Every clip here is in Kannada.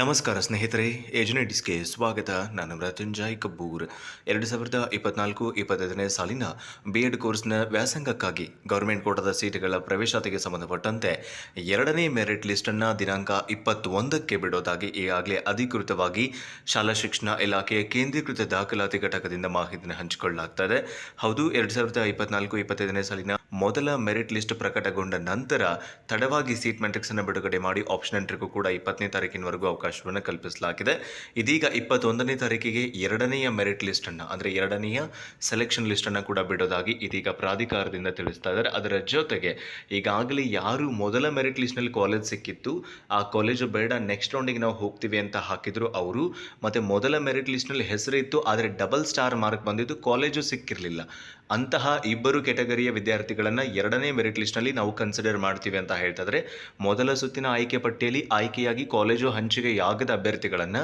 ನಮಸ್ಕಾರ ಸ್ನೇಹಿತರೆ ಏಜನೆಟಿಸ್ಗೆ ಸ್ವಾಗತ. ನಾನು ಮೃತ್ಯುಂಜಯ್ ಕಬ್ಬೂರ್. ಎರಡು ಸಾವಿರದ ಇಪ್ಪತ್ನಾಲ್ಕು ಇಪ್ಪತ್ತೈದನೇ ಸಾಲಿನ ಬಿ ಎಡ್ ಕೋರ್ಸ್ನ ವ್ಯಾಸಂಗಕ್ಕಾಗಿ ಗೌರ್ಮೆಂಟ್ ಕೋಟಾದ ಸೀಟುಗಳ ಪ್ರವೇಶಾತಿಗೆ ಸಂಬಂಧಪಟ್ಟಂತೆ ಎರಡನೇ ಮೆರಿಟ್ ಲಿಸ್ಟನ್ನು ದಿನಾಂಕ ಇಪ್ಪತ್ತೊಂದಕ್ಕೆ ಬಿಡೋದಾಗಿ ಈಗಾಗಲೇ ಅಧಿಕೃತವಾಗಿ ಶಾಲಾ ಶಿಕ್ಷಣ ಇಲಾಖೆಯ ಕೇಂದ್ರೀಕೃತ ದಾಖಲಾತಿ ಘಟಕದಿಂದ ಮಾಹಿತಿಯನ್ನು ಹಂಚಿಕೊಳ್ಳಲಾಗ್ತಾ ಇದೆ ಹೌದು, ಎರಡು ಸಾವಿರದ ಇಪ್ಪತ್ನಾಲ್ಕು ಇಪ್ಪತ್ತೈದನೇ ಸಾಲಿನ ಮೊದಲ ಮೆರಿಟ್ ಲಿಸ್ಟ್ ಪ್ರಕಟಗೊಂಡ ನಂತರ ತಡವಾಗಿ ಸೀಟ್ ಮೆಟ್ರಿಕ್ಸನ್ನು ಬಿಡುಗಡೆ ಮಾಡಿ ಆಪ್ಷನ್ ಎಂಟ್ರಿಗೂ ಕೂಡ ಇಪ್ಪತ್ತನೇ ತಾರೀಕಿನವರೆಗೂ ಅವಕಾಶವನ್ನು ಕಲ್ಪಿಸಲಾಗಿದೆ. ಇದೀಗ ಇಪ್ಪತ್ತೊಂದನೇ ತಾರೀಕಿಗೆ ಎರಡನೆಯ ಮೆರಿಟ್ ಲಿಸ್ಟನ್ನು ಅಂದರೆ ಎರಡನೆಯ ಸೆಲೆಕ್ಷನ್ ಲಿಸ್ಟನ್ನು ಕೂಡ ಬಿಡೋದಾಗಿ ಇದೀಗ ಪ್ರಾಧಿಕಾರದಿಂದ ತಿಳಿಸ್ತಾ ಇದ್ದಾರೆ. ಅದರ ಜೊತೆಗೆ ಈಗಾಗಲೇ ಯಾರು ಮೊದಲ ಮೆರಿಟ್ ಲಿಸ್ಟ್ನಲ್ಲಿ ಕಾಲೇಜ್ ಸಿಕ್ಕಿತ್ತು, ಆ ಕಾಲೇಜು ಬೇಡ ನೆಕ್ಸ್ಟ್ ರೌಂಡಿಗೆ ನಾವು ಹೋಗ್ತೀವಿ ಅಂತ ಹಾಕಿದ್ರು ಅವರು. ಮತ್ತು ಮೊದಲ ಮೆರಿಟ್ ಲಿಸ್ಟ್ನಲ್ಲಿ ಹೆಸರಿತ್ತು, ಆದರೆ ಡಬಲ್ ಸ್ಟಾರ್ ಮಾರ್ಕ್ ಬಂದಿದ್ದು ಕಾಲೇಜು ಸಿಕ್ಕಿರಲಿಲ್ಲ. ಅಂತಹ ಇಬ್ಬರು ಕೆಟಗರಿಯ ವಿದ್ಯಾರ್ಥಿಗಳನ್ನು ಎರಡನೇ ಮೆರಿಟ್ ಲಿಸ್ಟ್ನಲ್ಲಿ ನಾವು ಕನ್ಸಿಡರ್ ಮಾಡ್ತೀವಿ ಅಂತ ಹೇಳ್ತಾದರೆ, ಮೊದಲ ಸುತ್ತಿನ ಆಯ್ಕೆ ಪಟ್ಟಿಯಲ್ಲಿ ಆಯ್ಕೆಯಾಗಿ ಕಾಲೇಜು ಹಂಚಿಕೆಯಾಗದ ಅಭ್ಯರ್ಥಿಗಳನ್ನು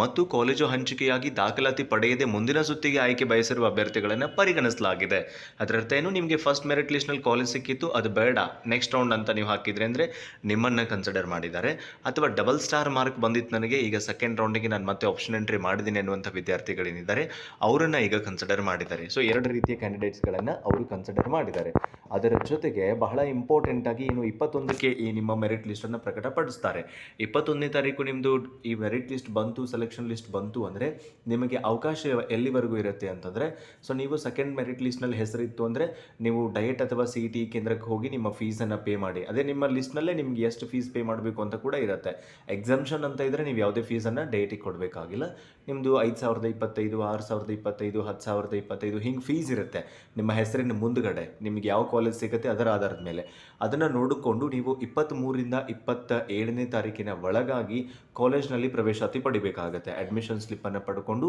ಮತ್ತು ಕಾಲೇಜು ಹಂಚಿಕೆಯಾಗಿ ದಾಖಲಾತಿ ಪಡೆಯದೆ ಮುಂದಿನ ಸುತ್ತಿಗೆ ಆಯ್ಕೆ ಬಯಸಿರುವ ಅಭ್ಯರ್ಥಿಗಳನ್ನು ಪರಿಗಣಿಸಲಾಗಿದೆ. ಅದರರ್ಥ ಏನು? ನಿಮಗೆ ಫಸ್ಟ್ ಮೆರಿಟ್ ಲಿಸ್ಟ್ನಲ್ಲಿ ಕಾಲೇಜ್ ಸಿಕ್ಕಿತ್ತು, ಅದು ಬೇಡ ನೆಕ್ಸ್ಟ್ ರೌಂಡ್ ಅಂತ ನೀವು ಹಾಕಿದ್ರೆ ಅಂದರೆ ನಿಮ್ಮನ್ನು ಕನ್ಸಿಡರ್ ಮಾಡಿದ್ದಾರೆ. ಅಥವಾ ಡಬಲ್ ಸ್ಟಾರ್ ಮಾರ್ಕ್ ಬಂದಿತ್ತು ನನಗೆ, ಈಗ ಸೆಕೆಂಡ್ ರೌಂಡಿಗೆ ನಾನು ಮತ್ತೆ ಆಪ್ಷನ್ ಎಂಟ್ರಿ ಮಾಡಿದ್ದೀನಿ ಅನ್ನುವಂಥ ವಿದ್ಯಾರ್ಥಿಗಳೇನಿದ್ದಾರೆ ಅವರನ್ನು ಈಗ ಕನ್ಸಿಡರ್ ಮಾಡಿದ್ದಾರೆ. ಸೊ ಎರಡು ರೀತಿಯ ಕ್ಯಾಂಡಿಡೇಟ್ಸ್ಗಳನ್ನು ಅವರು ಕನ್ಸಿಡರ್ ಮಾಡಿದ್ದಾರೆ. ಅದರ ಜೊತೆಗೆ ಬಹಳ ಇಂಪಾರ್ಟೆಂಟ್ ಆಗಿ ಇನ್ನು ಇಪ್ಪತ್ತೊಂದಕ್ಕೆ ಈ ನಿಮ್ಮ ಮೆರಿಟ್ ಲಿಸ್ಟನ್ನು ಪ್ರಕಟಪಡಿಸ್ತಾರೆ. ಇಪ್ಪತ್ತೊಂದನೇ ತಾರೀಕು ನಿಮ್ಮದು ಈ ಮೆರಿಟ್ ಲಿಸ್ಟ್ ಬಂತು ಸೆಲೆಕ್ಷನ್ ಲಿಸ್ಟ್ ಬಂತು ಅಂದರೆ ನಿಮಗೆ ಅವಕಾಶ ಎಲ್ಲಿವರೆಗೂ ಇರುತ್ತೆ ಅಂತಂದರೆ ಸೊ ನೀವು ಸೆಕೆಂಡ್ ಮೆರಿಟ್ ಲಿಸ್ಟ್ನಲ್ಲಿ ಹೆಸರಿತ್ತು ಅಂದರೆ ನೀವು ಡಯಟ್ ಅಥವಾ ಸಿ ಟಿ ಕೇಂದ್ರಕ್ಕೆ ಹೋಗಿ ನಿಮ್ಮ ಫೀಸನ್ನು ಪೇ ಮಾಡಿ. ಅದೇ ನಿಮ್ಮ ಲಿಸ್ಟ್ನಲ್ಲೇ ನಿಮ್ಗೆ ಎಷ್ಟು ಫೀಸ್ ಪೇ ಮಾಡಬೇಕು ಅಂತ ಕೂಡ ಇರುತ್ತೆ. ಎಕ್ಸಾಮ್ಷನ್ ಅಂತ ಇದ್ದರೆ ನೀವು ಯಾವುದೇ ಫೀಸನ್ನು ಡಯಟಿಗೆ ಕೊಡಬೇಕಾಗಿಲ್ಲ. ನಿಮ್ಮದು ಐದು ಸಾವಿರದ ಇಪ್ಪತ್ತೈದು, ಆರು ಸಾವಿರದ ಇಪ್ಪತ್ತೈದು, ಹತ್ತು ಸಾವಿರದ ಇಪ್ಪತ್ತೈದು, ಹಿಂಗೆ ಫೀಸ್ ಇರುತ್ತೆ. ನಿಮ್ಮ ಹೆಸರಿನ ಮುಂದುಗಡೆ ನಿಮಗೆ ಯಾವ ಕಾಲೇಜ್ ಸಿಗುತ್ತೆ ಅದರ ಆಧಾರದ ಮೇಲೆ. ಅದನ್ನು ನೋಡಿಕೊಂಡು ನೀವು ಇಪ್ಪತ್ತ್ಮೂರಿಂದ ಇಪ್ಪತ್ತ ಏಳನೇ ತಾರೀಕಿನ ಒಳಗಾಗಿ ಕಾಲೇಜ್ನಲ್ಲಿ ಪ್ರವೇಶಾತಿ ಪಡಿಬೇಕಾಗುತ್ತೆ. ಅಡ್ಮಿಷನ್ ಸ್ಲಿಪ್ಪನ್ನು ಪಡ್ಕೊಂಡು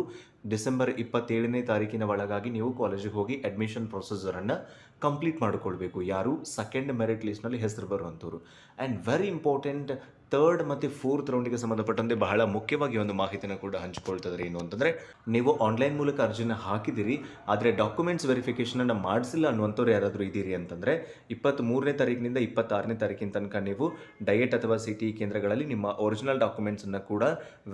ಡಿಸೆಂಬರ್ ಇಪ್ಪತ್ತೇಳನೇ ತಾರೀಕಿನ ಒಳಗಾಗಿ ನೀವು ಕಾಲೇಜಿಗೆ ಹೋಗಿ ಅಡ್ಮಿಷನ್ ಪ್ರೊಸೆಸರನ್ನು ಕಂಪ್ಲೀಟ್ ಮಾಡಿಕೊಳ್ಬೇಕು. ಯಾರು ಸೆಕೆಂಡ್ ಮೆರಿಟ್ ಲಿಸ್ಟ್ನಲ್ಲಿ ಹೆಸರು ಬರುವಂಥವ್ರು. ಆ್ಯಂಡ್ ವೆರಿ ಇಂಪಾರ್ಟೆಂಟ್ ತರ್ಡ್ ಮತ್ತು ಫೋರ್ತ್ ರೌಂಡಿಗೆ ಸಂಬಂಧಪಟ್ಟಂತೆ ಬಹಳ ಮುಖ್ಯವಾಗಿ ಒಂದು ಮಾಹಿತಿನ ಕೂಡ ಹಂಚಿಕೊಳ್ತಿದ್ರೆ ಏನು ಅಂತಂದರೆ, ನೀವು ಆನ್ಲೈನ್ ಮೂಲಕ ಅರ್ಜಿನ ಹಾಕಿದಿರಿ, ಆದರೆ ಡಾಕ್ಯುಮೆಂಟ್ಸ್ ವೆರಿಫಿಕೇಷನನ್ನು ಮಾಡಿಸಿಲ್ಲ ಅನ್ನುವಂಥವ್ರು ಯಾರಾದರೂ ಇದ್ದೀರಿ ಅಂತಂದರೆ ಇಪ್ಪತ್ತ್ಮೂರನೇ ತಾರೀಕಿನಿಂದ ಇಪ್ಪತ್ತಾರನೇ ತಾರೀಕಿನ ತನಕ ನೀವು ಡಯೆಟ್ ಅಥವಾ ಸಿ ಟಿ ಕೇಂದ್ರಗಳಲ್ಲಿ ನಿಮ್ಮ ಒರಿಜಿನಲ್ ಡಾಕ್ಯುಮೆಂಟ್ಸನ್ನು ಕೂಡ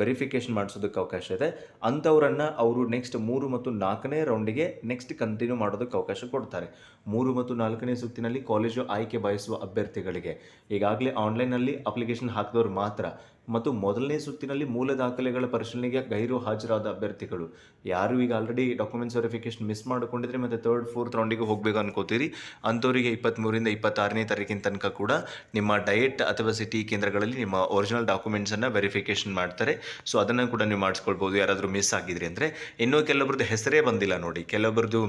ವೆರಿಫಿಕೇಷನ್ ಮಾಡಿಸೋದಕ್ಕೆ ಅವಕಾಶ ಇದೆ. ಅಂಥವರನ್ನು ಅವರು ನೆಕ್ಸ್ಟ್ ಮೂರು ಮತ್ತು ನಾಲ್ಕನೇ ರೌಂಡಿಗೆ ನೆಕ್ಸ್ಟ್ ಕಂಟಿನ್ಯೂ ಮಾಡೋದಕ್ಕೆ ಅವಕಾಶ ಕೊಡ್ತಾರೆ. ಮೂರು ಮತ್ತು ನಾಲ್ಕನೇ ಸುತ್ತಿನಲ್ಲಿ ಕಾಲೇಜು ಆಯ್ಕೆ ಬಯಸುವ ಅಭ್ಯರ್ಥಿಗಳಿಗೆ, ಈಗಾಗಲೇ ಆನ್ಲೈನಲ್ಲಿ ಅಪ್ಲಿಕೇಶನ್ ಹಾಕಿದವರು ಮಾತ್ರ ಮತ್ತು ಮೊದಲನೇ ಸುತ್ತಿನಲ್ಲಿ ಮೂಲ ದಾಖಲೆಗಳ ಪರಿಶೀಲನೆಗೆ ಗೈರು ಹಾಜರಾದ ಅಭ್ಯರ್ಥಿಗಳು. ಯಾರು ಈಗ ಆಲ್ರೆಡಿ ಡಾಕ್ಯುಮೆಂಟ್ಸ್ ವೆರಿಫಿಕೇಶನ್ ಮಿಸ್ ಮಾಡಿಕೊಂಡಿದ್ರೆ ಮತ್ತು ಥರ್ಡ್ ಫೋರ್ತ್ ರೌಂಡಿಗೆ ಹೋಗಬೇಕು ಅನ್ಕೋತೀರಿ. ಅಂಥವರಿಗೆ ಇಪ್ಪತ್ತ್ಮೂರಿಂದ ಇಪ್ಪತ್ತಾರನೇ ತಾರೀಕಿನ ತನಕ ಕೂಡ ನಿಮ್ಮ ಡಯೆಟ್ ಅಥವಾ ಸಿಟಿ ಕೇಂದ್ರಗಳಲ್ಲಿ ನಿಮ್ಮ ಒರಿಜಿನಲ್ ಡಾಕ್ಯುಮೆಂಟ್ಸನ್ನು ವೆರಿಫಿಕೇಷನ್ ಮಾಡ್ತಾರೆ. ಸೊ ಅದನ್ನು ಕೂಡ ನೀವು ಮಾಡಿಸ್ಕೊಳ್ಬೋದು. ಯಾರಾದರೂ ಮಿಸ್ ಆಗಿದ್ರಿ ಅಂದರೆ, ಇನ್ನೂ ಕೆಲವೊಬ್ರದ್ದು ಹೆಸರೇ ಬಂದಿಲ್ಲ ನೋಡಿ. ಕೆಲವ್ರದ್ದು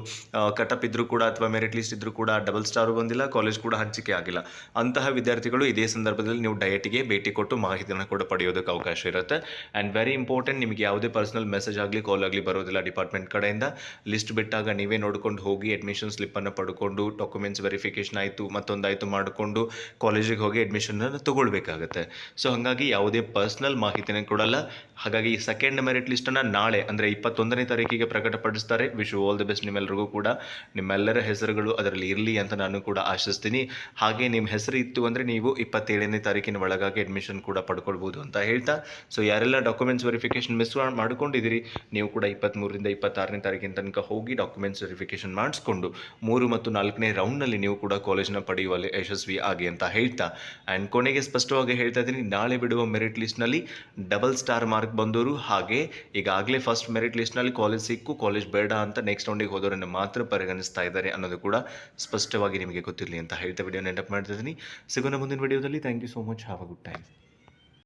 ಕಟಪ್ ಇದ್ದರೂ ಕೂಡ ಅಥವಾ ಮೆರಿಟ್ ಲಿಸ್ಟ್ ಇದ್ದರೂ ಕೂಡ ಡಬಲ್ ಸ್ಟಾರು ಬಂದಿಲ್ಲ ಕಾಲೇಜ್ ಕೂಡ ಹಂಚಿಕೆ ಆಗಿಲ್ಲ. ಅಂತಹ ವಿದ್ಯಾರ್ಥಿಗಳು ಇದೇ ಸಂದರ್ಭದಲ್ಲಿ ನೀವು ಡಯಟ್ಗೆ ಭೇಟಿ ಕೊಟ್ಟು ಮಾಹಿತಿಯನ್ನು ಕೂಡ ಪಡೆಯೋದಕ್ಕೆ ಅವಕಾಶ ಇರುತ್ತೆ. ಆ್ಯಂಡ್ ವೆರಿ ಇಂಪಾರ್ಟೆಂಟ್ ನಿಮಗೆ ಯಾವುದೇ ಪರ್ಸನಲ್ ಮೆಸೇಜ್ ಆಗಲಿ ಕಾಲ್ ಆಗಲಿ ಬರೋದಿಲ್ಲ ಡಿಪಾರ್ಟ್ಮೆಂಟ್ ಕಡೆಯಿಂದ. ಲಿಸ್ಟ್ ಬಿಟ್ಟಾಗ ನೀವೇ ನೋಡ್ಕೊಂಡು ಹೋಗಿ ಅಡ್ಮಿಷನ್ ಸ್ಲಿಪ್ಪನ್ನು ಪಡ್ಕೊಂಡು ಡಾಕ್ಯುಮೆಂಟ್ಸ್ ವೆರಿಫಿಕೇಷನ್ ಆಯಿತು, ಮತ್ತೊಂದಾಯಿತು ಮಾಡಿಕೊಂಡು ಕಾಲೇಜಿಗೆ ಹೋಗಿ ಅಡ್ಮಿಷನನ್ನು ತೊಗೊಳ್ಬೇಕಾಗತ್ತೆ. ಸೊ ಹಾಗಾಗಿ ಯಾವುದೇ ಪರ್ಸ್ನಲ್ ಮಾಹಿತಿನೇ ಕೊಡಲ್ಲ. ಹಾಗಾಗಿ ಸೆಕೆಂಡ್ ಮೆರಿಟ್ ಲಿಸ್ಟನ್ನು ನಾಳೆ, ಅಂದರೆ ಇಪ್ಪತ್ತೊಂದನೇ ತಾರೀಕಿಗೆ ಪ್ರಕಟಪಡಿಸ್ತಾರೆ. ವಿಶ್ ಆಲ್ ದಿ ಬೆಸ್ಟ್ ನಿಮ್ಮೆಲ್ಲರಿಗೂ ಕೂಡ. ನಿಮ್ಮೆಲ್ಲರ ಹೆಸರುಗಳು ಅದರಲ್ಲಿ ಇರಲಿ ಅಂತ ನಾನು ಕೂಡ ಆಶಿಸ್ತೀನಿ. ಹಾಗೆ ನಿಮ್ಮ ಹೆಸರು ಇತ್ತು ಅಂದರೆ ನೀವು ಇಪ್ಪತ್ತೇಳನೇ ತಾರೀಕಿನ ಒಳಗಾಗಿ ಅಡ್ಮಿಷನ್ ಕೂಡ ಪಡ್ಕೊಳ್ಬೋದು. ಅಂತ ಹೇಳ್ತಾ ಸೊ ಯಾರೆಲ್ಲ ಡಾಕ್ಯುಮೆಂಟ್ಸ್ ವೆರಿಫಿಕೇಶನ್ ಮಿಸ್ ಮಾಡ್ಕೊಂಡಿದ್ದೀರಿ, ನೀವು ಕೂಡ ಇಪ್ಪತ್ತ್ಮೂರರಿಂದ ಇಪ್ಪತ್ತಾರನೇ ತಾರೀಕಿನ ತನಕ ಹೋಗಿ ಡಾಕ್ಯುಮೆಂಟ್ಸ್ ವೆರಿಫಿಕೇಶನ್ ಮಾಡಿಸ್ಕೊಂಡು, ಮೂರು ಮತ್ತು ನಾಲ್ಕನೇ ರೌಂಡ್ನಲ್ಲಿ ನೀವು ಕೂಡ ಕಾಲೇಜ್ನ ಪಡೆಯುವಲ್ಲಿ ಯಶಸ್ವಿ ಆಗಿ ಅಂತ ಹೇಳ್ತಾ. ಆ್ಯಂಡ್ ಕೊನೆಗೆ ಸ್ಪಷ್ಟವಾಗಿ ಹೇಳ್ತಾ ಇದ್ದೀನಿ, ನಾಳೆ ಬಿಡುವ ಮೆರಿಟ್ ಲಿಸ್ಟ್ನಲ್ಲಿ ಡಬಲ್ ಸ್ಟಾರ್ ಮಾರ್ಕ್ ಬಂದವರು ಹಾಗೆ, ಈಗಾಗಲೇ ಫಸ್ಟ್ ಮೆರಿಟ್ ಲಿಸ್ಟ್ನಲ್ಲಿ ಕಾಲೇಜ್ ಸಿಕ್ಕು ಕಾಲೇಜ್ ಬೇಡ ಅಂತ ನೆಕ್ಸ್ಟ್ ರೌಂಡಿಗೆ ಹೋದವರನ್ನು ಮಾತ್ರ ಪರಿಗಣಿಸ್ತಾ ಇದ್ದಾರೆ ಅನ್ನೋದು ಕೂಡ ಸ್ಪಷ್ಟವಾಗಿ ನಿಮಗೆ ಗೊತ್ತಿರಲಿ ಅಂತ ಹೇಳ್ತಾ ವಿಡಿಯೋ ನೆನಪು ಮಾಡ್ತಾ ಇದ್ದೀನಿ. ಸಿಗೋಣ ಮುಂದಿನ ವಿಡಿಯೋದಲ್ಲಿ thank you so much have a good time